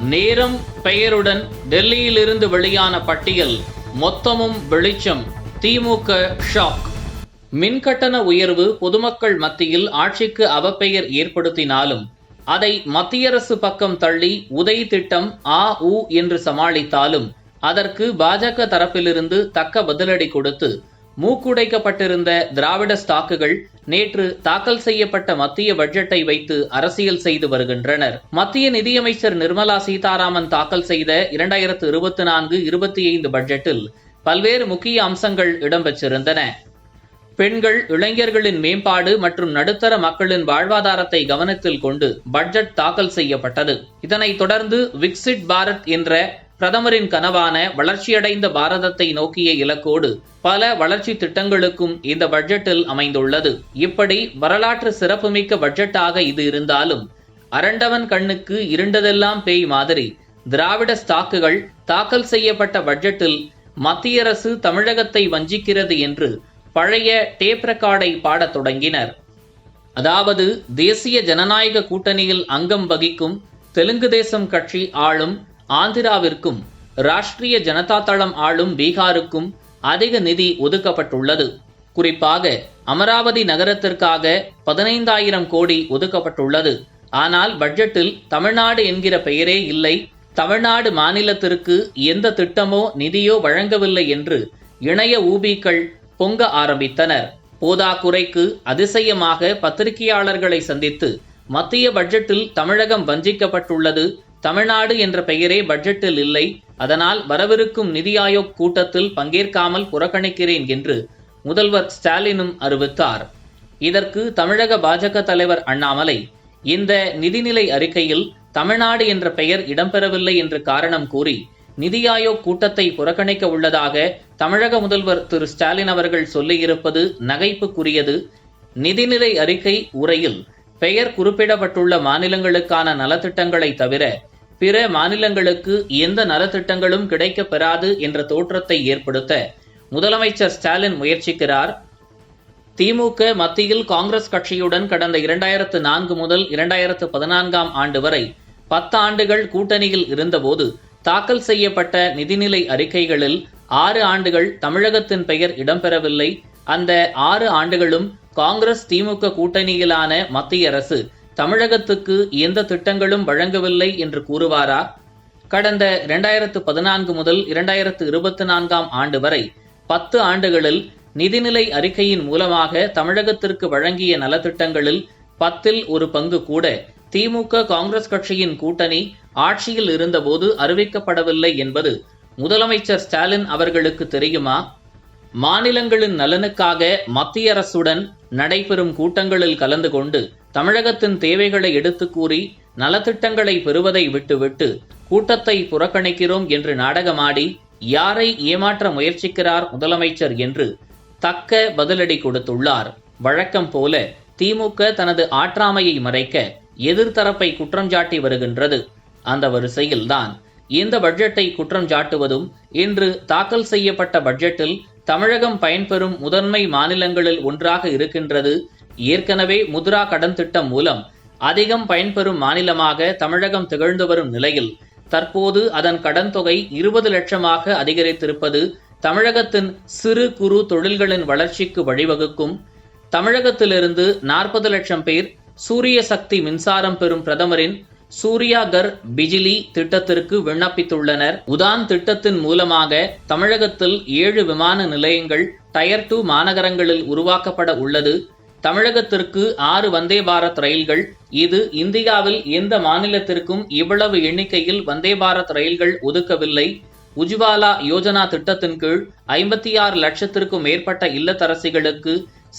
நேரம் பெயருடன் டெல்லியிலிருந்து வெளியான பட்டியல் மொத்தமும் வெளிச்சம் திமுக ஷாக். மின்கட்டண உயர்வு பொதுமக்கள் மத்தியில் ஆட்சிக்கு அவப்பெயர் ஏற்படுத்தினாலும் அதை மத்திய அரசு பக்கம் தள்ளி உதய் திட்டம் ஆ உ என்று சமாளித்தாலும் அதற்கு பாஜக தரப்பிலிருந்து தக்க பதிலடி கொடுத்து மூக்குடைக்கப்பட்டிருந்த திராவிட ஸ்டாக்குகள் நேற்று தாக்கல் செய்யப்பட்ட மத்திய பட்ஜெட்டை வைத்து அரசியல் செய்து வருகின்றனர். மத்திய நிதியமைச்சர் நிர்மலா சீதாராமன் தாக்கல் செய்த இரண்டாயிரத்து இருபத்தி நான்கு இருபத்தி ஐந்து பட்ஜெட்டில் பல்வேறு முக்கிய அம்சங்கள் இடம்பெற்றிருந்தன. பெண்கள் இளைஞர்களின் மேம்பாடு மற்றும் நடுத்தர மக்களின் வாழ்வாதாரத்தை கவனத்தில் கொண்டு பட்ஜெட் தாக்கல் செய்யப்பட்டது. இதனைத் தொடர்ந்து விக்சிட் பாரத் என்ற பிரதமரின் கனவான வளர்ச்சியடைந்த பாரதத்தை நோக்கிய இலக்கோடு பல வளர்ச்சி திட்டங்களுக்கும் இந்த பட்ஜெட்டில் அமைந்துள்ளது. இப்படி வரலாற்று சிறப்புமிக்க பட்ஜெட்டாக இது இருந்தாலும் அரண்டவன் கண்ணுக்கு இருண்டதெல்லாம் பேய் மாதிரி திராவிட ஸ்டாக்குகள் தாக்கல் செய்யப்பட்ட பட்ஜெட்டில் மத்திய அரசு தமிழகத்தை வஞ்சிக்கிறது என்று பழைய டேப் ரெக்கார்டை பாடத் தொடங்கினர். அதாவது தேசிய ஜனநாயக கூட்டணியில் அங்கம் வகிக்கும் தெலுங்கு தேசம் கட்சி ஆளும் ஆந்திராவிற்கும் ராஷ்டிரிய ஜனதா தளம் ஆளும் பீகாருக்கும் அதிக நிதி ஒதுக்கப்பட்டுள்ளது. குறிப்பாக அமராவதி நகரத்திற்காக பதினைந்தாயிரம் கோடி ஒதுக்கப்பட்டுள்ளது. ஆனால் பட்ஜெட்டில் தமிழ்நாடு என்கிற பெயரே இல்லை. தமிழ்நாடு மாநிலத்திற்கு எந்த திட்டமோ நிதியோ வழங்கவில்லை என்று இணைய ஊபிக்கள் பொங்க ஆரம்பித்தனர். போதாக்குறைக்கு அதிசயமாக பத்திரிகையாளர்களை சந்தித்து மத்திய பட்ஜெட்டில் தமிழகம் வஞ்சிக்கப்பட்டுள்ளது. தமிழ்நாடு என்ற பெயரே பட்ஜெட்டில் இல்லை. அதனால் வரவிருக்கும் நிதி ஆயோக் கூட்டத்தில் பங்கேற்காமல் புறக்கணிக்கிறேன் என்று முதல்வர் ஸ்டாலினும் அறிவித்தார். இதற்கு தமிழக பாஜக தலைவர் அண்ணாமலை இந்த நிதிநிலை அறிக்கையில் தமிழ்நாடு என்ற பெயர் இடம்பெறவில்லை என்று காரணம் கூறி நிதி ஆயோக் கூட்டத்தை புறக்கணிக்க உள்ளதாக தமிழக முதல்வர் திரு ஸ்டாலின் அவர்கள் சொல்லியிருப்பது நகைப்புக்குரியது. நிதிநிலை அறிக்கை உரையில் பெயர் குறிப்பிடப்பட்டுள்ள மாநிலங்களுக்கான நலத்திட்டங்களை தவிர பிற மாநிலங்களுக்கு எந்த நலத்திட்டங்களும் கிடைக்கப் பெறாது என்ற தோற்றத்தை ஏற்படுத்த முதலமைச்சர் ஸ்டாலின் முயற்சிக்கிறார். திமுக மத்தியில் காங்கிரஸ் கட்சியுடன் கடந்த இரண்டாயிரத்து நான்கு முதல் இரண்டாயிரத்து பதினான்காம் ஆண்டு வரை பத்து ஆண்டுகள் கூட்டணியில் இருந்தபோது தாக்கல் செய்யப்பட்ட நிதிநிலை அறிக்கைகளில் ஆறு ஆண்டுகள் தமிழகத்தின் பெயர் இடம்பெறவில்லை. அந்த ஆறு ஆண்டுகளும் காங்கிரஸ் திமுக கூட்டணியிலான மத்திய அரசு தமிழகத்துக்கு எந்த திட்டங்களும் வழங்கவில்லை என்று கூறுவாரா? கடந்த இரண்டாயிரத்து பதினான்கு முதல் இரண்டாயிரத்து இருபத்தி நான்காம் ஆண்டு வரை பத்து ஆண்டுகளில் நிதிநிலை அறிக்கையின் மூலமாக தமிழகத்திற்கு வழங்கிய நலத்திட்டங்களில் பத்தில் ஒரு பங்கு கூட திமுக காங்கிரஸ் கட்சியின் கூட்டணி ஆட்சியில் இருந்தபோது அறிவிக்கப்படவில்லை என்பது முதலமைச்சர் ஸ்டாலின் அவர்களுக்கு தெரியுமா? மாநிலங்களின் நலனுக்காக மத்திய அரசுடன் நடைபெறும் கூட்டங்களில் கலந்து கொண்டு தமிழகத்தின் தேவைகளை எடுத்து கூறி நலத்திட்டங்களை பெறுவதை விட்டுவிட்டு கூட்டத்தை புறக்கணிக்கிறோம் என்று நாடகமாடி யாரை ஏமாற்ற முயற்சிக்கிறார் முதலமைச்சர் என்று தக்க பதிலடி கொடுத்துள்ளார். வழக்கம் போல திமுக தனது ஆற்றாமையை மறைக்க எதிர்த்தரப்பை குற்றம் சாட்டி வருகின்றது. அந்த வரிசையில்தான் இந்த பட்ஜெட்டை குற்றம் சாட்டுவதும் இன்று தாக்கல் செய்யப்பட்ட பட்ஜெட்டில் தமிழகம் பயன்பெறும் முதன்மை மாநிலங்களில் ஒன்றாக இருக்கின்றது ஏற்கனவே முத்ரா கடன் திட்டம் மூலம் அதிகம் பயன்பெறும் மாநிலமாக தமிழகம் திகழ்ந்து வரும் நிலையில் தற்போது அதன் கடன் தொகை இருபது லட்சமாக அதிகரித்திருப்பது தமிழகத்தின் சிறு குறு தொழில்களின் வளர்ச்சிக்கு வழிவகுக்கும். தமிழகத்திலிருந்து நாற்பது லட்சம் பேர் சூரிய சக்தி மின்சாரம் பெறும் பிரதமரின் சூர்யா கர் பிஜிலி திட்டத்திற்கு விண்ணப்பித்துள்ளனர். உதான் திட்டத்தின் மூலமாக தமிழகத்தில் ஏழு விமான நிலையங்கள் டயர் டூ மாநகரங்களில் உருவாக்கப்பட உள்ளது. தமிழகத்திற்கு ஆறு வந்தே பாரத் ரயில்கள் இது இந்தியாவில் எந்த மாநிலத்திற்கும் இவ்வளவு எண்ணிக்கையில் வந்தே பாரத் ரயில்கள் ஒதுக்கவில்லை. உஜ்வாலா யோஜனா திட்டத்தின் கீழ் ஐம்பத்தி ஆறு லட்சத்திற்கும் மேற்பட்ட இல்லத்தரசிகளுக்கு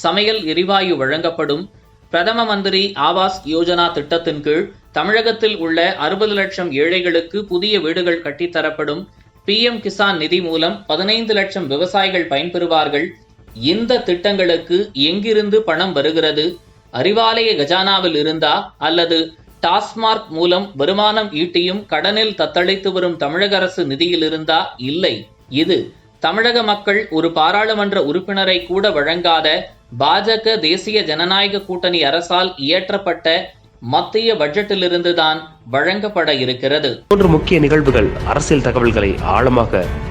சமையல் எரிவாயு வழங்கப்படும். பிரதம மந்திரி ஆவாஸ் யோஜனா திட்டத்தின் கீழ் தமிழகத்தில் உள்ள அறுபது லட்சம் ஏழைகளுக்கு புதிய வீடுகள் கட்டித்தரப்படும். பிஎம் கிசான் நிதி மூலம் பதினைந்து லட்சம் விவசாயிகள் பயன்பெறுவார்கள். இந்த திட்டங்களுக்கு எங்கிருந்து பணம் வருகிறது? அறிவாலய கஜானாவில் இருந்தா அல்லது டாஸ்மார்க் மூலம் வருமானம் ஈட்டியும் கடனில் தத்தளித்து வரும் தமிழக அரசு நிதியில் இருந்தா? இல்லை. இது தமிழக மக்கள் ஒரு பாராளுமன்ற உறுப்பினரை கூட வழங்காத பாஜக தேசிய ஜனநாயக கூட்டணி அரசால் இயற்றப்பட்ட மத்திய பட்ஜெட்டிலிருந்துதான் வழங்கப்பட இருக்கிறது. மூன்று முக்கிய நிகழ்வுகள் அரசியல் தகவல்களை ஆழமாக